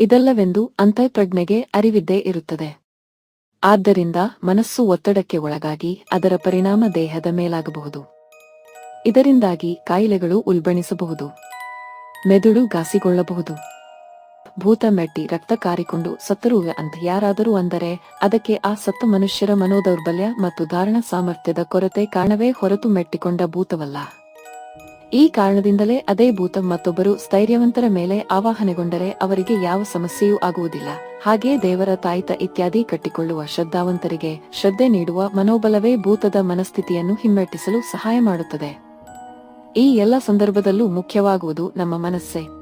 ಇದೆಲ್ಲವೆಂದು ಅಂತಃಪ್ರಜ್ಞೆಗೆ ಅರಿವಿದ್ದೇ ಇರುತ್ತದೆ. ಆದ್ದರಿಂದ ಮನಸ್ಸು ಒತ್ತಡಕ್ಕೆ ಒಳಗಾಗಿ ಅದರ ಪರಿಣಾಮ ದೇಹದ ಮೇಲಾಗಬಹುದು. ಇದರಿಂದಾಗಿ ಕಾಯಿಲೆಗಳು ಉಲ್ಬಣಿಸಬಹುದು. ಮೆದುಳು ಗಾಸಿಗೊಳ್ಳಬಹುದು ಭೂತ ಮೆಟ್ಟಿ ರಕ್ತ ಕಾರಿಕೊಂಡು ಸತ್ತರುವೆ ಅಂತ ಯಾರಾದರೂ ಅಂದರೆ ಅದಕ್ಕೆ ಆ ಸತ್ತು ಮನುಷ್ಯರ ಮನೋದೌರ್ಬಲ್ಯ ಮತ್ತು ಧಾರಣ ಸಾಮರ್ಥ್ಯದ ಕೊರತೆ ಕಾರಣವೇ ಹೊರತು ಮೆಟ್ಟಿಕೊಂಡ ಭೂತವಲ್ಲ. ಈ ಕಾರಣದಿಂದಲೇ ಅದೇ ಭೂತ ಮತ್ತೊಬ್ಬರು ಸ್ಥೈರ್ಯವಂತರ ಮೇಲೆ ಆವಾಹನೆಗೊಂಡರೆ ಅವರಿಗೆ ಯಾವ ಸಮಸ್ಯೆಯೂ ಆಗುವುದಿಲ್ಲ. ಹಾಗೆ ದೇವರ ತಾಯಿತ ಇತ್ಯಾದಿ ಕಟ್ಟಿಕೊಳ್ಳುವ ಶ್ರದ್ಧಾವಂತರಿಗೆ ಶ್ರದ್ಧೆ ನೀಡುವ ಮನೋಬಲವೇ ಭೂತದ ಮನಸ್ಥಿತಿಯನ್ನು ಹಿಮ್ಮೆಟ್ಟಿಸಲು ಸಹಾಯ ಮಾಡುತ್ತದೆ. ಈ ಎಲ್ಲ ಸಂದರ್ಭದಲ್ಲೂ ಮುಖ್ಯವಾಗುವುದು ನಮ್ಮ ಮನಸ್ಸೇ.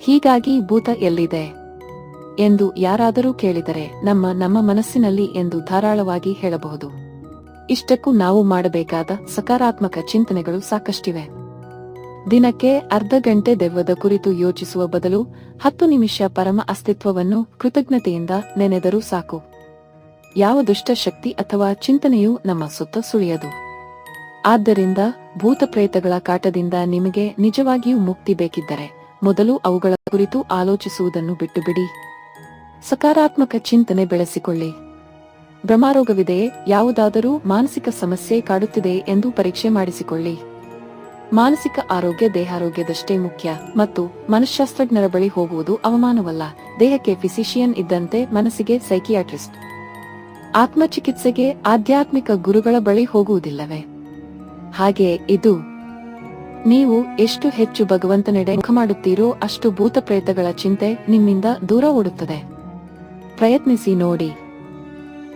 ಹೀಗಾಗಿ ಭೂತ ಎಲ್ಲಿದೆ? ಎಂದು ಯಾರಾದರೂ ಕೇಳಿದರೆ ನಮ್ಮ ನಮ್ಮ ಮನಸ್ಸಿನಲ್ಲಿ ಎಂದು ಧಾರಾಳವಾಗಿ ಹೇಳಬಹುದು. ಇಷ್ಟಕ್ಕೂ ನಾವು ಮಾಡಬೇಕಾದ ಸಕಾರಾತ್ಮಕ ಚಿಂತನೆಗಳು ಸಾಕಷ್ಟಿವೆ. ದಿನಕ್ಕೆ ಅರ್ಧ ಗಂಟೆ ದೆವ್ವದ ಕುರಿತು ಯೋಚಿಸುವ ಬದಲು ಹತ್ತು ನಿಮಿಷ ಪರಮ ಅಸ್ತಿತ್ವವನ್ನು ಕೃತಜ್ಞತೆಯಿಂದ ನೆನೆದರೂ ಸಾಕು. ಯಾವ ದುಷ್ಟ ಶಕ್ತಿ ಅಥವಾ ಚಿಂತನೆಯೂ ನಮ್ಮ ಸುತ್ತ ಸುಳಿಯದು. ಆದ್ದರಿಂದ ಭೂತ ಪ್ರೇತಗಳ ಕಾಟದಿಂದ ನಿಮಗೆ ನಿಜವಾಗಿಯೂ ಮುಕ್ತಿ ಬೇಕಿದ್ದರೆ. ಮೊದಲು ಅವುಗಳ ಕುರಿತು ಆಲೋಚಿಸುವುದನ್ನು ಬಿಟ್ಟುಬಿಡಿ. ಸಕಾರಾತ್ಮಕ ಚಿಂತನೆ ಬೆಳೆಸಿಕೊಳ್ಳಿ. ಭ್ರಮಾರೋಗವಿದೆಯೇ ಯಾವುದಾದರೂ ಮಾನಸಿಕ ಸಮಸ್ಯೆ ಕಾಡುತ್ತಿದೆ ಎಂದು ಪರೀಕ್ಷೆ ಮಾಡಿಸಿಕೊಳ್ಳಿ. ಮಾನಸಿಕ ಆರೋಗ್ಯ ದೇಹಾರೋಗ್ಯದಷ್ಟೇ ಮುಖ್ಯ, ಮತ್ತು ಮನಃಶಾಸ್ತ್ರಜ್ಞರ ಬಳಿ ಹೋಗುವುದು ಅವಮಾನವಲ್ಲ. ದೇಹಕ್ಕೆ ಫಿಸಿಷಿಯನ್ ಇದ್ದಂತೆ ಮನಸ್ಸಿಗೆ ಸೈಕಿಯಾಟ್ರಿಸ್ಟ್. ಆತ್ಮಚಿಕಿತ್ಸೆಗೆ ಆಧ್ಯಾತ್ಮಿಕ ಗುರುಗಳ ಬಳಿ ಹೋಗುವುದಿಲ್ಲವೇ? ಹಾಗೆ ಇದು ನೀವು ಎಷ್ಟು ಹೆಚ್ಚು ಭಗವಂತನೆಡೆ ಮುಖ ಮಾಡುತ್ತೀರೋ ಅಷ್ಟು ಭೂತ ಪ್ರೇತಗಳ ಚಿಂತೆ ನಿಮ್ಮಿಂದ ದೂರ ಓಡುತ್ತದೆ. ಪ್ರಯತ್ನಿಸಿ ನೋಡಿ.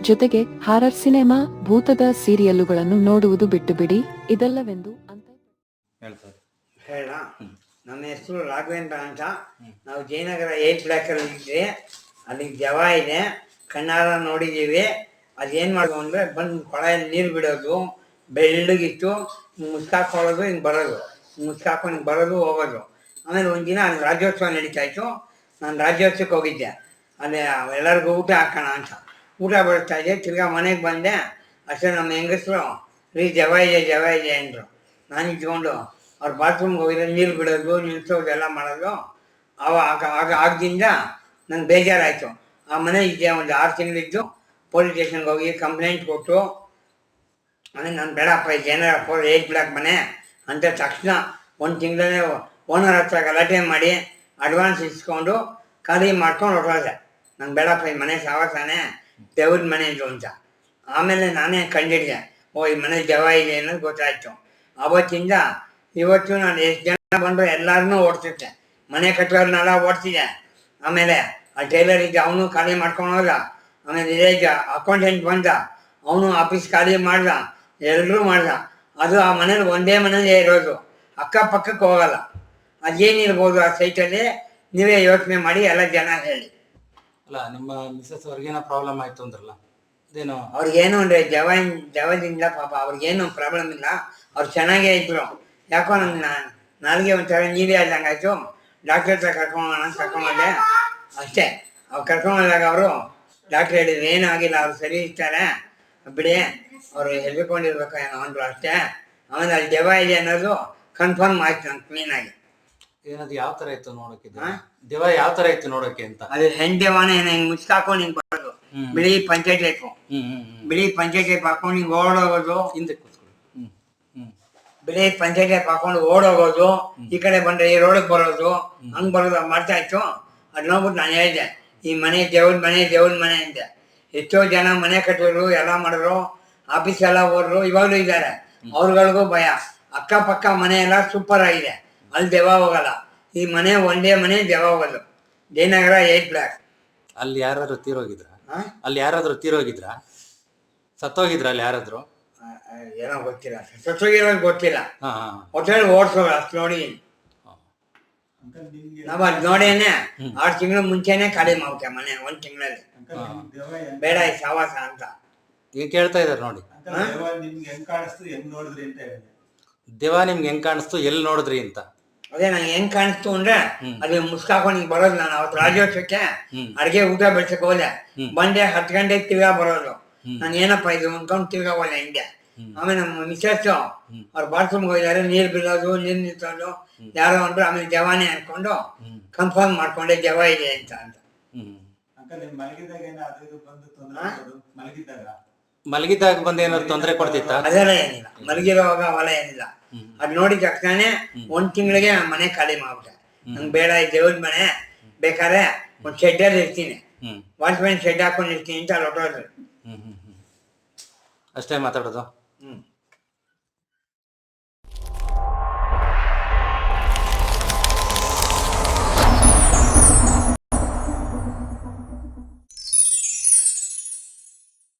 ಜೊತೆಗೆ ಹಾರರ್ ಸಿನಿಮಾ ಭೂತದ ಸೀರಿಯಲ್ಲುಗಳನ್ನು ನೋಡುವುದು ಬಿಟ್ಟು ಬಿಡಿ ಇದಲ್ಲವೆಂದು ಅಂತ ಹೇಳ್ತಾರೆ ಹೇಳ. ನಮ್ಮ ಹೆಸರು ರಾಘವೇಂದ್ರ ಅಂತ. ನಾವು ಜಯನಗರ ಏಟ್ ಬ್ಲಾಕಲ್ಲಿ ಇದ್ವಿ ಅಲ್ಲಿ ಜವ ಇದೆ. ಕಣ್ಣಾರ ನೋಡಿದ್ದೀವಿ. ಅದೇನು ಮಾಡೋದು ಅಂದರೆ ಬಂದು ಕೊಳೆಯಲ್ಲಿ ನೀರು ಬಿಡೋದು ಬೆಳ್ಳಗಿಟ್ಟು ಮುಸ್ಕಾಕೊಳ್ಳೋದು ಹಿಂಗೆ ಬರೋದು. ಹಿಂಗೆ ಬರೋದು, ಹೋಗೋದು. ಆಮೇಲೆ ದಿನ ಅಲ್ಲಿ ರಾಜ್ಯೋತ್ಸವ ನಡೀತಾ ಇತ್ತು ನಾನು ರಾಜ್ಯೋತ್ಸವಕ್ಕೆ ಹೋಗಿದ್ದೆ. ಅಲ್ಲಿ ಎಲ್ಲರಿಗೂ ಊಟ ಹಾಕೋಣ ಅಂತ. ಊಟ ಬಡಿಸ್ತಾ ಇದ್ದೆ. ತಿರ್ಗಾ ಮನೆಗೆ ಬಂದೆ. ಅಷ್ಟೇ ನಮ್ಮ ಹೆಂಗಸರು, ರೀ, ಜವ ಇದೆ ಜವ ಇದೆ ಅಂದರು. ನಾನು ಇಟ್ಕೊಂಡು ಅವ್ರು ಬಾತ್ರೂಮ್ಗೆ ಹೋಗಿದ್ರೆ ನೀರು ಬಿಡೋದು, ನಿಲ್ಸೋದು, ಎಲ್ಲ ಮಾಡೋದು. ಅವ, ಆಗ ಆಗ, ಆಗದಿಂದ ನಂಗೆ ಬೇಜಾರಾಯಿತು. ಆ ಮನೆ ಇದ್ದೆ, ಒಂದು ಆರು ತಿಂಗಳಿದ್ದು. ಪೊಲೀಸ್ ಸ್ಟೇಷನ್ಗೆ ಹೋಗಿ ಕಂಪ್ಲೇಂಟ್ ಕೊಟ್ಟು, ಆಮೇಲೆ ನಾನು ಬೇಡಪ್ಪ ಇದು ಏನಾರ ಫೋರ್ ಏಟ್ ಬ್ಲಾಕ್ ಮನೆ. ಅಂತ ತಕ್ಷಣ ಒಂದು ತಿಂಗಳೇ ಓನರ್ ಹತ್ರ ಗಲಾಟೆ ಮಾಡಿ ಅಡ್ವಾನ್ಸ್ ಇಸ್ಕೊಂಡು ಖಾಲಿ ಮಾಡ್ಕೊಂಡು ಹೊರಟೋದೆ. ನಂಗೆ ಬೇಡಪ್ಪ, ಈ ಮನೆ ಸಾವಾಸಾನೆ ದೇವ್ರ ಮನೆ ಇದು ಅಂತ. ಆಮೇಲೆ ನಾನೇ ಕಂಡಿಡಿದೆ. ಓ, ಈ ಮನೆ ಜವ ಇದೆ ಅನ್ನೋದು ಗೊತ್ತಾಯ್ತು. ಅವತ್ತಿಂದ ಇವತ್ತು ನಾನು ಎಷ್ಟು ಜನ ಬಂದರೂ ಎಲ್ಲರನ್ನೂ ಓಡ್ತಿದ್ದೆ. ಮನೆ ಕಟ್ಟೋರ್ನೆಲ್ಲ ಓಡಿಸಿದೆ ಆಮೇಲೆ ಆ ಟೈಲರ್ ಇದ್ದ ಅವನು ಖಾಲಿ ಮಾಡ್ಕೊಂಡು ಹೋದ. ಆಮೇಲೆ ಇದೇ ಅಕೌಂಟೆಂಟ್ ಬಂದ. ಅವನು ಆಫೀಸ್ ಖಾಲಿ ಮಾಡ್ದ. ಎಲ್ಲರೂ ಮಾಡ್ದ. ಅದು ಆ ಮನೇಲಿ ಒಂದೇ ಮನೇಲೇ ಇರೋದು. ಅಕ್ಕಪಕ್ಕಕ್ಕೆ ಹೋಗಲ್ಲ. ಅದೇನಿರ್ಬೋದು ಆ ಸೈಟಲ್ಲಿ ನೀವೇ ಯೋಚನೆ ಮಾಡಿ ಎಲ್ಲ ಜನ ಹೇಳಿ. ಅಲ್ಲ ನಿಮ್ಮ ಮಿಸಸ್ ಅವ್ರಿಗೇನೋ ಪ್ರಾಬ್ಲಮ್ ಆಯ್ತು ಅಂದ್ರಲ್ಲ ಅದೇನೋ? ಅವ್ರಿಗೇನು ಅಂದರೆ ಜವ ಜವದಿಂದ ಪಾಪ ಅವ್ರಿಗೇನು ಪ್ರಾಬ್ಲಮ್ ಇಲ್ಲ. ಅವ್ರು ಚೆನ್ನಾಗೇ ಇದ್ರು. ಯಾಕೋ ನಮ್ಗೆ ನಾ- ನಾಲ್ಗೆ ಒಂಥರ ನೀವೇ ಆದಂಗೆ ಆಯಿತು ಡಾಕ್ಟರ್ ಹತ್ರ ಕರ್ಕೊಂಡೋಣ ಕರ್ಕೊಂಡು ಅಷ್ಟೇ. ಅವ್ರು ಕರ್ಕೊಂಡೋದಾಗ ಅವರು ಡಾಕ್ಟ್ರ್ ಹೇಳಿದ್ರು ಏನೂ ಆಗಿಲ್ಲ ಅವ್ರು ಸರಿ ಇರ್ತಾರೆ. ಬಿಡಿ ಅವರು ಹೆದರ್ಕೊಂಡಿರ್ಬೇಕು ಏನೋ ಅಂದ್ರು ಅಷ್ಟೇ. ಆಮೇಲೆ ಅಲ್ಲಿ ದೆವ್ವ ಇದೆ ಅನ್ನೋದು ಕನ್ಫರ್ಮ್ ಆಯ್ತು ನಂಗೆ ಆಗಿ. ಏನದು ಯಾವ ತರ ಇತ್ತು ನೋಡಕ್ಕೆ ದೇವ ಹಾ? ಯಾವ ತರ ಇತ್ತು ನೋಡಕ್ಕೆ ಅಂತ? ಅದು ಹೆಣ್ ದೆವ್ವನ ಏನೋ ಹಿಂಗೆ ಮುಚ್ಚಾಕೊಂಡು ಹಿಂಗೆ ಬರೋದು ಹ್ಮ್. ಬಿಳಿ ಪಂಚೆ ಟೈಪು ಹ್ಮ್ ಹ್ಮ್ ಹ್ಮ್. ಬಿಳಿ ಪಂಚೆ ಟೈಪ್ ಹಾಕೊಂಡು ಹಿಂಗೆ ಓಡೋಗೋದು. ಹಿಂದೆ ಕೂತ್ಕೊಳ್ಳಿ. ಹ್ಮ್ ಹ್ಮ್. ಬಿಳಿ ಪಂಚೆ ಟೈಪ್ ಹಾಕೊಂಡು ಓಡೋಗೋದು. ಈ ಕಡೆ ಬಂದ್ರೆ ಈ ರೋಡಿಗೆ ಬರೋದು. ಹಂಗ್ ಬರೋದು ಮಾಡ್ತಾ ಇತ್ತು ಅದ್ ನೋಡ್ಬಿಟ್ಟು ನಾನು ಹೇಳಿದೆ ಈ ಮನೆ ದೇವ್ರ ಮನೆ ದೇವ್ರ ಮನೆ ಅಂದೆ. ಎಷ್ಟೋ ಜನ ಮನೆ ಕಟ್ಟಿದ್ರು ಎಲ್ಲ ಮಾಡಿದ್ರು ಆಫೀಸ್ ಎಲ್ಲ ಹೋದ್ರು ಇವಾಗಲೂ ಇದ್ದಾರೆ. ಅವ್ರಗಳಿಗೂ ಭಯ. ಅಕ್ಕಪಕ್ಕ ಮನೆ ಎಲ್ಲ ಸೂಪರ್ ಆಗಿದೆ. ಅಲ್ಲಿ ದೆವ್ವ ಹೋಗಲ್ಲ. ಈ ಮನೆ ಒಂದೇ ಮನೆ ದೆವ್ವ ಹೋಗೋದು. Jayanagar eight block. ಅಲ್ಲಿ ಯಾರಾದ್ರೂ ತೀರೋಗಿದ್ರ? ಅಲ್ಲಿ ಯಾರಾದ್ರೂ ತೀರೋಗಿದ್ರ? ಸತ್ತೋಗಿದ್ರ ಅಲ್ಲಿ ಯಾರಾದ್ರೂ? ಏನೋ ಗೊತ್ತಿಲ್ಲ. ಸತ್ತೋಗಿರೋದು ಗೊತ್ತಿಲ್ಲ. ಹಾ ಹಾ. ಹೋಟೆಲ್ ಅಷ್ಟು ನೋಡಿ. ನಾವು ಅದ್ ನೋಡೇನೆ ಆರು ತಿಂಗಳು ಮುಂಚೆನೆ ಖಾಲಿ ಮಾಡ್ತೇವೆ ಮನೆ ಒಂದ್ ತಿಂಗಳಲ್ಲಿ. ಬೇಡ ಈ ಸಾವಾಸ ಅಂತ. ಈಗ ಕೇಳ್ತಾ ಇದ್ದಾರೆ ನೋಡಿ. ನಿಮ್ಗೆ ಹೆಂಗ್ ಕಾಣಿಸ್ತು ಹೆಂಗ್ ನೋಡಿದ್ರಿ ಅಂತ ದೆವ್ವ ನಿಮ್ಗೆ ಹೆಂಗ್ ಕಾಣಿಸ್ತು ಎಲ್ಲಿ ನೋಡಿದ್ರಿ ಅಂತ. ಅದೇ ನಂಗೆ ಹೆಂಗ್ ಕಾಣಿಸ್ತು ಅಂದ್ರೆ. ಅದೇ ಮುಸ್ಕಾಕೊಂಡು ಹಿಂಗ್ ಬರೋದು ನಾನು ಅವತ್ತು ರಾಜ್ಯೋತ್ಸವಕ್ಕೆ ಅಡಿಗೆ ಅಡ್ಗೆ ಊಟ ಬೆಳ್ಸಕ್ ಹೋದೆ. ಬಂದೆ ಹತ್ತು ಗಂಟೆಗೆ ತಿರ್ಗಾ ಬರೋದು. ನಾನು ಏನಪ್ಪ ಇದು ಅನ್ಕೊಂಡು ತಿರ್ಗಾ ಹೋದೆ ಹಿಂಗೆ. ಆಮೇಲೆ ನಮ್ಮ ಮಿಸಸ್ ಅವ್ರ ಬಾತ್ರೂಮ್ಗೆ ಹೋಗಿದ್ದಾರೆ ನೀರ್ ಬೀಳೋದು ನೀರ್ ನಿಂತೋದು ಯಾರೋ ಅಂದ್ರು ಆಮೇಲೆ ಜವಾನೆ ಅನ್ಕೊಂಡು ಕನ್ಫರ್ಮ್ ಮಾಡ್ಕೊಂಡೆ ಜವ ಇದೆ ಅಂತ ಅಂತ. ಮಲಗಿದಾಗ ಬಂದ ಇದು ತೊಂದ್ರೆ ಮಲಗಿದ್ದಾಗ. ಮಲಗಿದಾಗ ಬಂದು ಏನಾದ್ರು ತೊಂದರೆ ಕೊಡ್ತಿತ್ತಾ? ಅದೆಲ್ಲ ಏನಿಲ್ಲ. ಮಲಗಿರೋವಾಗ ಹೊಲ ಏನಿಲ್ಲ. ಅದ್ ನೋಡಿ ತಕ್ಷಣ ಒಂದ್ ತಿಂಗಳಿಗೆ ಮನೆ ಖಾಲಿ ಮಾಡ್ಬಿಟ್ಟೆ. ನಂಗೆ ಬೇಡ ಈ ದೇವ್ರ ಮನೆ ಬೇಕಾದ್ರೆ ಒಂದ್ ಶೆಡ್ಡಲ್ಲಿ ಇರ್ತೀನಿ. ವಾಚ್ಮ್ಯಾನ್ ಶೆಡ್ ಹಾಕೊಂಡು ಇರ್ತೀನಿ ಅಂತ ಅಲ್ಲಿ ಹೊಟ್ಟೋದ್ರು ಅಷ್ಟೇ ಮಾತಾಡೋದು? ಹ್ಮ್.